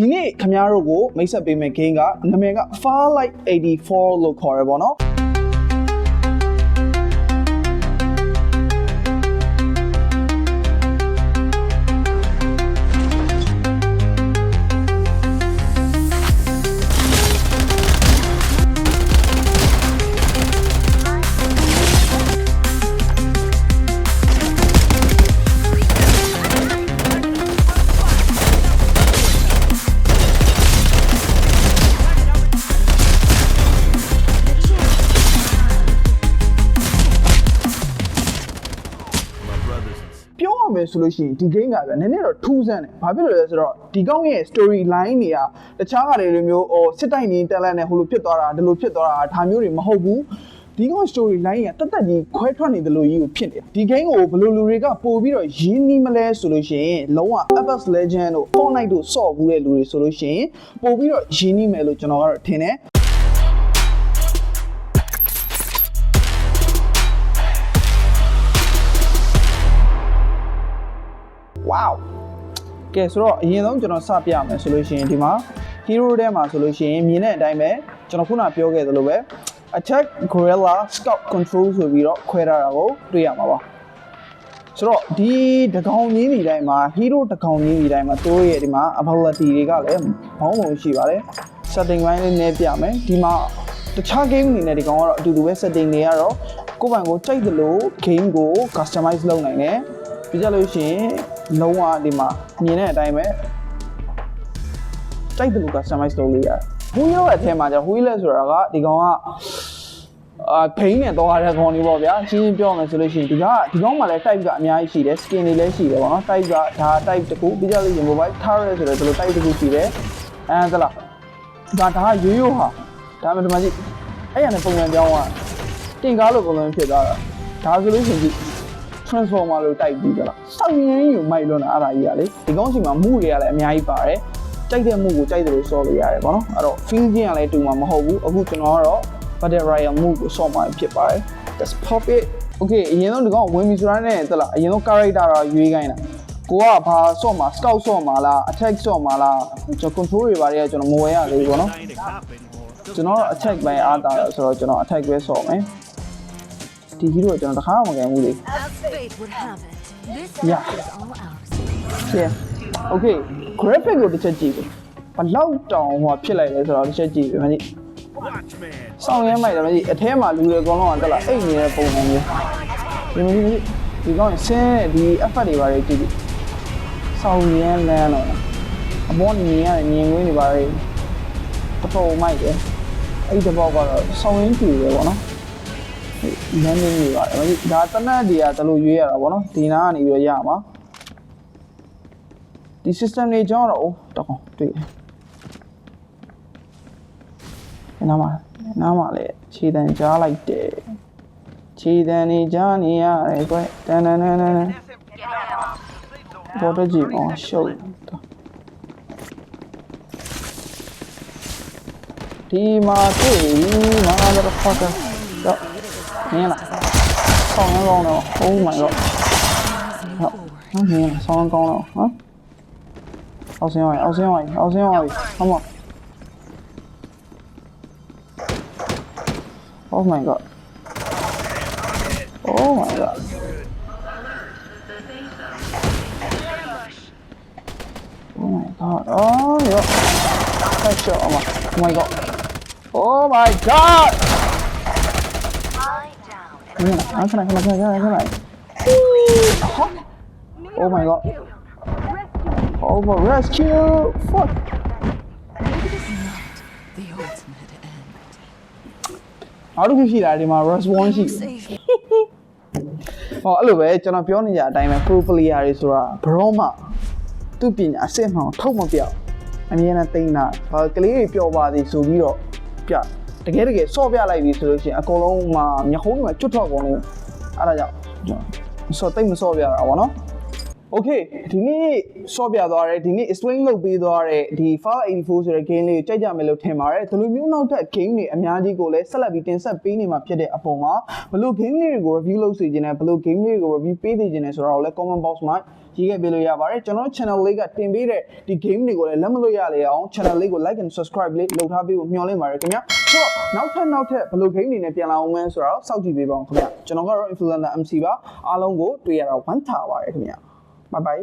ဒီနေ့ခင်ဗျားတို့ကိုမိတ်ဆက်ပေးမယ့် game ကနာမည်က Farlight 84လို့ခေါ်ရပါတော့ ပြောရမယ်ဆိုလို့ရှိရင်ဒီ game ကဗျနည်းနည်းတော့ထူးဆန်းတယ်။ဘာဖြစ်လို့လဲဆိုတော့ဒီကောင်းရဲ့ story line တွေကတခြားကတွေလိုမျိုးဟိုစစ်တိုင်နေတက်လက်နဲ့ဟိုလိုဖြစ်သွားတာဒီလိုဖြစ်သွားတာဒါမျိုးတွေမဟုတ်ဘူး။ဒီကောင်း story line ကတက်တက်ကြီးခွဲထွက်နေတယ်လို့ကြီးကိုဖြစ်နေတာ။ဒီ game ကိုဘယ်လိုလူတွေကပို့ပြီးတော့ရင်းနှီးမလဲဆိုလို့ရှိရင်လုံးဝ Apex Legend တို့ Fortnite တို့စော့ဘူးတဲ့လူတွေဆိုလို့ရှိရင်ပို့ပြီးတော့ရင်းနှီးမယ်လို့ကျွန်တော်ကတော့ထင်တယ်။ wow ကဲဆိုတော့အရင်ဆုံးကျွန်တော်စပြမယ်ဆိုလို့ရှိရင်ဒီမှာ hero ထဲမှာဆိုလို့ရှိရင်မြင်တဲ့အတိုင်းပဲကျွန်တော်ခုနပြောခဲ့သလိုပဲ attack gorilla scout control ဆိုပြီးတော့ခွဲထားတာကိုတွေ့ရမှာပါဆိုတော့ဒီတကောင်ကြီးနေတိုင်းမှာ hero တကောင်ကြီးနေတိုင်းမှာသူတို့ရဲ့ဒီမှာ ability တွေကလည်းဘောင်းဘုံရှိပါတယ် setting ပိုင်းလေးနည်းပြမယ်ဒီမှာတခြား game အနေနဲ့ဒီကောင်ကတော့အတူတူပဲ setting တွေကတော့ကိုယ့်ဘန်ကိုကြိုက်သလို game ကို customize လုပ်နိုင်တယ်ပြီးကြလို့ရှိရင် လုံးဝဒီမှာမြင်တဲ့အတိုင်းပဲကြိုက်တယ်လို့ customize လုပ်လို့ရတယ်။ wheel ရဲ့အထက်မှာじゃ wheel ဆိုတာကဒီကောင်ကအာဘိန်းနဲ့တော့ရတဲ့ကောင်လေးပေါ့ဗျာရှင်းရှင်းပြောမယ်ဆိုလို့ရှိရင်ဒီကဒီကောင်မှလည်း type ကအများကြီးရှိတယ် skin တွေလည်းရှိတယ်ပေါ့နော် type ကဒါ type တစ်ခုပြီးကြလို့ရှိရင် mobile turret ဆိုတဲ့ဒီလို type တစ်ခုရှိတယ်အဲဒါလားဒါဒါကရိုးရိုးဟာဒါမှဒီမှာကြည့်အဲ့ရနဲ့ပုံစံပြောင်းသွားတင်ကားလို့ပုံစံဖြစ်သွားတာဒါဆိုလို့ရှိရင်ကြည့် transformer လို့တိုက်ပြီးကြလားစောင်းရင်းယူမိုက်လွန်းတာအဲ့ဒါကြီးကလေဒီကောင်းစီမှာမူတွေကလည်းအများကြီးပါတယ်ကြိုက်တဲ့မူကိုကြိုက်တယ်လို့စောလို့ရတယ်ပေါ့နော်အဲ့တော့ feel ချင်းကလည်းတူမှာမဟုတ်ဘူးအခုကျွန်တော်ကတော့ battle royale move ကိုစောမှာဖြစ်ပါတယ် let's pop it okay အရင်ဆုံးဒီကောင်ဝင်ပြီဆိုတာနဲ့တက်လားအရင်ဆုံး character တော့ရွေးခိုင်းတာကိုကဘာစော့မှာ scout စော့မှာလား attack စော့မှာလားကျွန်တော် control တွေပါတယ်ကျွန်တော်မဝယ်ရသေးဘူးပေါ့နော်ကျွန်တော် attack ပိုင်းအားတာဆိုတော့ကျွန်တော် attack ပဲစော့မယ် ဒီ hero ကိုကျွန်တော်တခါမှမကန်ဘူးလေ As fate would have it, this Yeah. is all ours. yeah okay graphic ကိုတစ်ချက်ကြည့်ပြီဘလောက်တောင်ဟိုဖြစ်လိုက်လဲဆိုတော့တစ်ချက်ကြည့်ပြီမကြီးစောင်းရဲမိုက်တယ်မကြီးအထဲမှာလူတွေအကုန်လုံးကတက်လာအိတ်နေတဲ့ပုံစံမျိုးဒီမကြီးဒီကောင်ဆင်းဒီ effort တွေပါတယ်ကြည့်ကြည့်စောင်းရဲလန်းတော့အမောမြင်ရတယ်မြင်ဝင်နေပါလေတော်တော်မိုက်တယ်အဲ့ဒီတော့ကတော့စောင်းရင်းကြည့်တယ်ပေါ့နော် လမ်းနေနေပါတယ်မကြီးဒါတနက်တွေကတလို့ရွေးရတာပေါ့နော်ဒီနာကနေပြီးတော့ရမှာဒီ system တွေကြောင့်တော့အိုးတကောင်တွေ့တယ်။နားမှာနားမှာလေခြေတံကြားလိုက်တယ်။ခြေတံနေကြားနေရတယ်ကွတန်တန်တန်တန်ဘောတော့ကြည့်အောင်ရှုပ်ဒီမှာတွေ့ပြီမာတော့ဖတ်တော့ နင်းလာဆောင်းကောင်းတော့ Oh my god ဟုတ်နင်းလာဆောင်းကောင်းတော့ဟမ်အောက်ဆင်းသွားပြီအောက်ဆင်းသွားပြီအောက်ဆင်းသွားပြီဟောမ Oh my god Oh my god Oh my god Oh yo Headshot oh my Oh my god Oh my god นี่นะอันขนาดขนาดขนาดขนาดขนาด Oh my god Over rescue! Fuck! The ultimate end. နောက်တစ်ခုရှိတာဒီမှာ rush one ရှိတယ် Save ဟောအဲ့လိုပဲကျွန်တော်ပြောနေကြအတိုင်းပဲ pro player တွေဆိုတာဘရောမှသူ့ပညာအစစ်မှောင်ထုတ်မပြောက်အမြဲတမ်းတိန်းတာဘာကလေးတွေပျော်ပါသေးဆိုပြီးတော့ပြ တကယ်တကယ်စော့ပြလိုက်ပြီဆိုလို့ရှိရင်အကုန်လုံးမှာမျက်ခုံးတွေမှာကျွတ်ထွက်ကုန်လို့အဲ့ဒါကြောင့်ကျွန်တော်စော့တိတ်မစော့ပြတာဗောနော် Okay ဒီနေ့ဆော့ပြသွားတယ်ဒီနေ့ explain လုပ်ပေးသွားတဲ့ဒီ File 84ဆိုတဲ့ game လေးကိုကြိုက်ကြမယ်လို့ထင်ပါတယ်ဒီလိုမျိုးနောက်ထပ် game တွေအများကြီးကိုလည်းဆက်လက်ပြီးတင်ဆက်ပေးနေမှာဖြစ်တဲ့အပေါ်မှာဘယ်လို game လေးတွေကို review လုပ်စေချင်တယ်ဘယ်လို game လေးတွေကို review ပေးစေချင်တယ်ဆိုတာကိုလည်း comment box မှာရေးခဲ့ပေးလို့ရပါတယ်ကျွန်တော်တို့ channel လေးကတင်ပေးတဲ့ဒီ game တွေကိုလည်းလက်မလွတ်ရလေအောင် channel လေးကို like and subscribe လေးလုပ်ထားပေးဖို့မျှော်လင့်ပါတယ်ခင်ဗျာ ဆိုတော့နောက်ထပ်နောက်ထပ်ဘယ်လို game တွေနဲ့ပြန်လာအောင်မလဲဆိုတော့စောင့်ကြည့်ပေးပါအောင်ခင်ဗျာကျွန်တော်ကတော့ influencer MC ပါအားလုံးကိုတွေ့ရတာဝမ်းသာပါတယ်ခင်ဗျာ bye bye